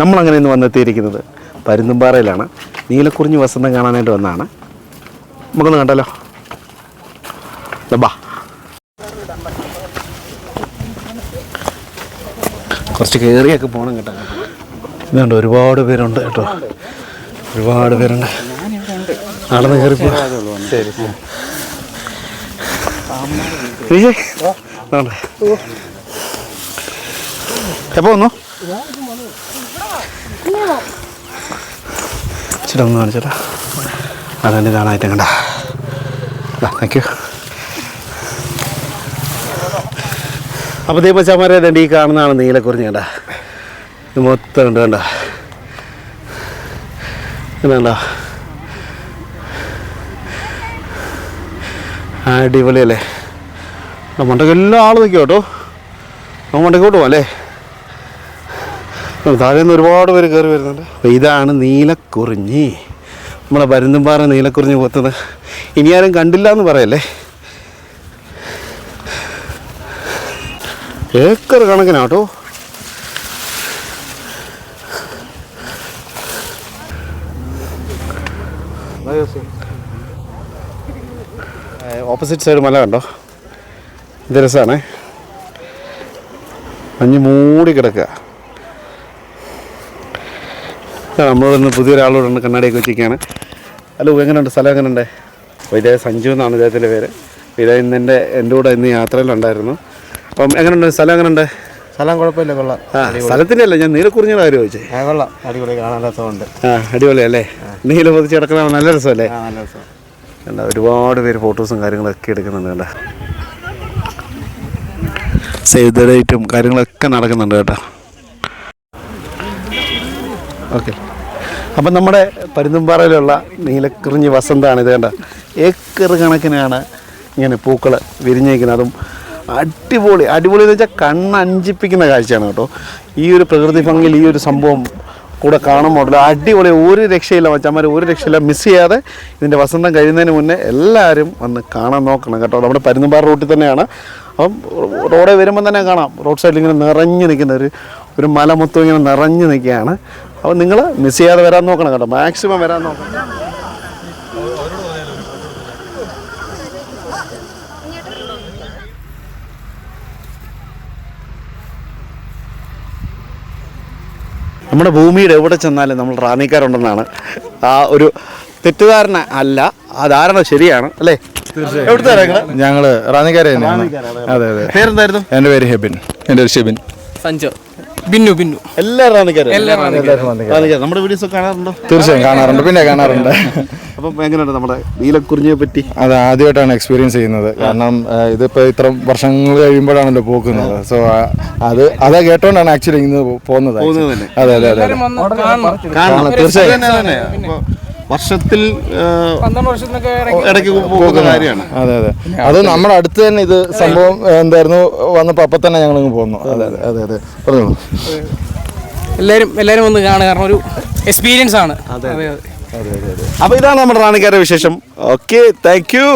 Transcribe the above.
നമ്മളങ്ങനെ ഇന്ന് വന്നെത്തിയിരിക്കുന്നത്. പരുന്തുംപാറയിലാണ്. നീലക്കുറിഞ്ഞ് വസന്തം കാണാനായിട്ട് വന്നതാണ്. നമുക്കൊന്ന് കണ്ടല്ലോ. ബാ. കുറച്ച് കയറിയൊക്കെ പോകണം കേട്ടോ. ഇതുണ്ട് ഒരുപാട് പേരുണ്ട് കേട്ടോ. ഒരുപാട് പേരുണ്ട്. നടന്ന് കയറി പോ. ശരി. എപ്പോ വന്നു? ചേട്ടാ ഒന്ന് കാണിച്ചേട്ടാ അതെന്നെ കാണാനായിട്ട് കണ്ട താങ്ക് യു അപ്പോൾ ദീപച്ചാമാരെ ഇതുണ്ട് ഈ കാണുന്നതാണ് നീലക്കുറിഞ്ഞ് കണ്ട. ഇത് മൊത്തം ഉണ്ട് കണ്ട. ഇതുണ്ട അടിപൊളിയല്ലേ? മണ്ടയ്ക്ക് എല്ലാ ആളും നിൽക്കും കേട്ടോ. നമ്മൾ മണ്ടയ്ക്കോട്ട് പോകാം അല്ലേ? താഴെ നിന്ന് ഒരുപാട് പേര് കയറി വരുന്നുണ്ട്. അപ്പോൾ ഇതാണ് നീലക്കുറിഞ്ഞി. നമ്മളെ പരുന്തുംപാറ നീലക്കുറിഞ്ഞി പോത്തത് ഇനി ആരും കണ്ടില്ല എന്ന് പറയല്ലേ? ഏക്കർ കണക്കിനാട്ടോ. ഓപ്പോസിറ്റ് സൈഡ് മല കണ്ടോ? ഇത് രസമാണേ മഞ്ഞ് മൂടി കിടക്കുക. നമ്മളോട് ഇന്ന് പുതിയൊരാളോട് ഉണ്ട് കണ്ണാടിയൊക്കെ വെച്ചിരിക്കുകയാണ്. ഹലോ എങ്ങനെയുണ്ട് സ്ഥലം എങ്ങനെയുണ്ട് അപ്പോൾ ഇതേ സഞ്ജു എന്നാണ് ഇദ്ദേഹത്തിന്റെ പേര്. ഇതേ ഇന്ന് എന്റെ എന്റെ കൂടെ ഇന്ന് യാത്രയിലുണ്ടായിരുന്നു. അപ്പം എങ്ങനെയുണ്ട് സ്ഥലം എങ്ങനെയുണ്ട് സ്ഥലം കുഴപ്പമില്ല കൊള്ളാം. ആ സ്ഥലത്തിന്റെ അല്ല ഞാൻ നീലക്കുറിഞ്ഞിയുടെ കാര്യം ചോദിച്ചേ. ആ കൊള്ളാം. അടിപൊളി കാണാൻ രസമുണ്ട്. ആ അടിപൊളിയല്ലേ? നീല പൊതിച്ച് കിടക്കുന്ന നല്ല രസമല്ലേ? ആ നല്ല രസം. കണ്ട ഒരുപാട് പേര് ഫോട്ടോസും കാര്യങ്ങളൊക്കെ എടുക്കുന്നുണ്ട് കണ്ട. സേവ് ദ ഡേറ്റും കാര്യങ്ങളൊക്കെ നടക്കുന്നുണ്ട് കേട്ടോ. ഓക്കെ. അപ്പം നമ്മുടെ പരുന്തുംപാറയിലുള്ള നീലക്കുറിഞ്ഞി വസന്തമാണ് ഇത് കണ്ട? ഏക്കർ കണക്കിനാണ് ഇങ്ങനെ പൂക്കൾ വിരിഞ്ഞേക്കുന്നത് അതും അടിപൊളി. അടിപൊളി എന്ന് വെച്ചാൽ കണ്ണഞ്ചിപ്പിക്കുന്ന കാഴ്ചയാണ് കേട്ടോ. ഈ ഒരു പ്രകൃതി ഭംഗിയിൽ ഈ ഒരു സംഭവം കൂടെ കാണുമ്പോൾ അടിപൊളി. ഒരു രക്ഷയില്ല വച്ചാൽ ഒരു രക്ഷയില്ല. മിസ് ചെയ്യാതെ ഇതിന്റെ വസന്തം കഴിയുന്നതിന് മുന്നേ എല്ലാവരും വന്ന് കാണാൻ നോക്കണം കേട്ടോ. നമ്മുടെ പരുന്തുംപാറ റൂട്ടിൽ തന്നെയാണ്. അപ്പം റോഡേ വരുമ്പോൾ തന്നെ കാണാം. റോഡ് സൈഡിൽ ഇങ്ങനെ നിറഞ്ഞു നിൽക്കുന്ന ഒരു ഒരു മല മൊത്തം ഇങ്ങനെ നിറഞ്ഞു നിൽക്കുകയാണ്. അപ്പോൾ നിങ്ങൾ മിസ് ചെയ്യാതെ വരാൻ നോക്കണം കേട്ടോ. മാക്സിമം വരാൻ നോക്കണം. നമ്മുടെ ഭൂമിയുടെ എവിടെ ചെന്നാലും നമ്മൾ റാന്നിക്കാരുണ്ടെന്നാണ്. ആ ഒരു തെറ്റിദ്ധാരണ അല്ല ആ ധാരണ ശരിയാണ് അല്ലേ? തീർച്ചയായും. ഞങ്ങൾ റാന്നിക്കാരെ തന്നെയാണ്. അതെ അതെ. പേരെന്തായിരുന്നു? എന്റെ പേര് ഹെബിൻ. എന്റെ പേര് ഷെബിൻ. സഞ്ജു. ബിന്നു ബിന്നു. റാന്നിക്കാർ നമ്മുടെ വീഡിയോസ് കാണാറുണ്ടോ? തീർച്ചയായും കാണാറുണ്ട്. പിന്നെ കാണാറുണ്ട്. അപ്പം എങ്ങനെയുണ്ട് നമ്മുടെ നീലക്കുറിഞ്ഞിയെ പറ്റി? അത് ആദ്യമായിട്ടാണ് എക്സ്പീരിയൻസ് ചെയ്യുന്നത്. കാരണം ഇതിപ്പോ ഇത്ര വർഷങ്ങൾ കഴിയുമ്പോഴാണല്ലോ പോകുന്നത്. സോ അത് അതാ കേട്ടോണ്ടാണ് ആക്ച്വലി ഇന്ന് പോകുന്നത്. അതെ അതെ അതെ തീർച്ചയായും. വർഷത്തിൽ ഇടയ്ക്ക് പോകുന്ന കാര്യമാണ്. അതെ അതെ. അത് നമ്മുടെ അടുത്ത് തന്നെ ഇത് സംഭവം എന്തായിരുന്നു വന്നപ്പോൾ അപ്പം തന്നെ ഞങ്ങൾ പോന്നു. അതെ അതെ അതെ അതെ. പറഞ്ഞോളൂ. എല്ലാവരും എല്ലാവരും ഒന്ന് കാണുക. കാരണം ഒരു എക്സ്പീരിയൻസ് ആണ്. അതെ അതെ. അതെ അപ്പോൾ ഇതാണ് നമ്മുടെ റാണിക്കാരുടെ വിശേഷം. Okay thank you.